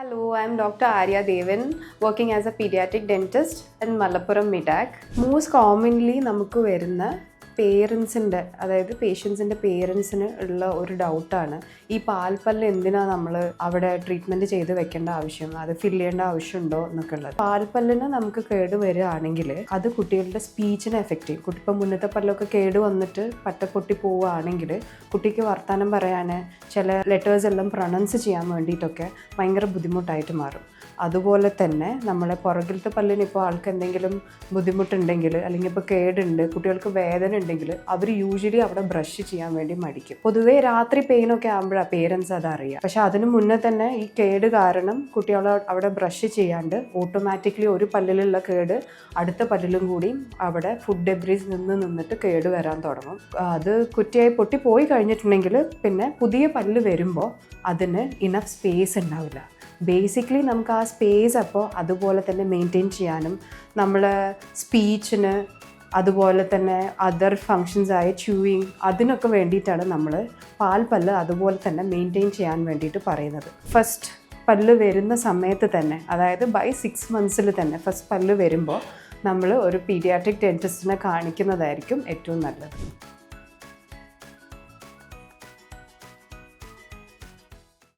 Hello, I'm Dr. Arya Devan, working as a pediatric dentist in Malappuram Midak. Most commonly നമുക്ക് വരുന്ന പേരൻസിന്റെ അതായത് പേഷ്യൻസിന്റെ പേരൻസിന് ഉള്ള ഒരു ഡൗട്ടാണ് ഈ പാൽപ്പല്ല് എന്തിനാണ് നമ്മൾ അവിടെ ട്രീറ്റ്മെന്റ് ചെയ്ത് വെക്കേണ്ട ആവശ്യം? അത് ഫില്ല് ചെയ്യേണ്ട ആവശ്യമുണ്ടോ എന്നൊക്കെ ഉള്ളത് പാൽപ്പല്ലിന് നമുക്ക് കേട് വരികയാണെങ്കിൽ അത് കുട്ടികളുടെ സ്പീച്ചിനെ എഫക്റ്റ് ചെയ്യും. കുട്ടി ഇപ്പം മുന്നത്തെ പല്ലൊക്കെ കേട് വന്നിട്ട് പറ്റ പൊട്ടി പോവുകയാണെങ്കിൽ കുട്ടിക്ക് വർത്തമാനം പറയാൻ ചില ലെറ്റേഴ്സ് എല്ലാം പ്രൊണൗൺസ് ചെയ്യാൻ വേണ്ടിയിട്ടൊക്കെ ഭയങ്കര ബുദ്ധിമുട്ടായിട്ട് മാറും. അതുപോലെ തന്നെ നമ്മളെ പുറകിലത്തെ പല്ലിന് ഇപ്പോൾ ആൾക്ക് എന്തെങ്കിലും ബുദ്ധിമുട്ടുണ്ടെങ്കിൽ അല്ലെങ്കിൽ ഇപ്പോൾ കേടുണ്ട് കുട്ടികൾക്ക് വേദന ഉണ്ടെങ്കിൽ അവർ യൂഷ്വലി അവിടെ ബ്രഷ് ചെയ്യാൻ വേണ്ടി മടിക്കും. പൊതുവേ രാത്രി പെയിനൊക്കെ ആകുമ്പോഴാണ് പേരൻസ് അത് അറിയുക പക്ഷെ അതിന് മുന്നേ തന്നെ ഈ കേട് കാരണം കുട്ടികൾ അവിടെ ബ്രഷ് ചെയ്യാണ്ട് ഓട്ടോമാറ്റിക്കലി ഒരു പല്ലിലുള്ള കേട് അടുത്ത പല്ലിലും കൂടി അവിടെ ഫുഡ് ഡെബ്രീസ് നിന്ന് നിന്നിട്ട് കേട് വരാൻ തുടങ്ങും. അത് കുറ്റിയായി പൊട്ടി പോയി കഴിഞ്ഞിട്ടുണ്ടെങ്കിൽ പിന്നെ പുതിയ പല്ല് വരുമ്പോൾ അതിന് ഇനഫ് സ്പേസ് ഉണ്ടാവില്ല. ബേസിക്കലി നമുക്ക് ആ സ്പേസ് അപ്പോൾ അതുപോലെ തന്നെ മെയിന്റെയിൻ ചെയ്യാനും നമ്മൾ സ്പീച്ചിന് അതുപോലെ തന്നെ അതർ ഫങ്ഷൻസ് ആയ ച്യൂയിങ് അതിനൊക്കെ വേണ്ടിയിട്ടാണ് നമ്മൾ പാൽ പല്ല് അതുപോലെ തന്നെ മെയിന്റെയിൻ ചെയ്യാൻ വേണ്ടിയിട്ട് പറയുന്നത്. ഫസ്റ്റ് പല്ല് വരുന്ന സമയത്ത് തന്നെ അതായത് ബൈ സിക്സ് മന്ത്സിൽ തന്നെ ഫസ്റ്റ് പല്ല് വരുമ്പോൾ നമ്മൾ ഒരു പീഡിയാട്രിക് ഡെന്റിസ്റ്റിനെ കാണിക്കുന്നതായിരിക്കും ഏറ്റവും നല്ലത്.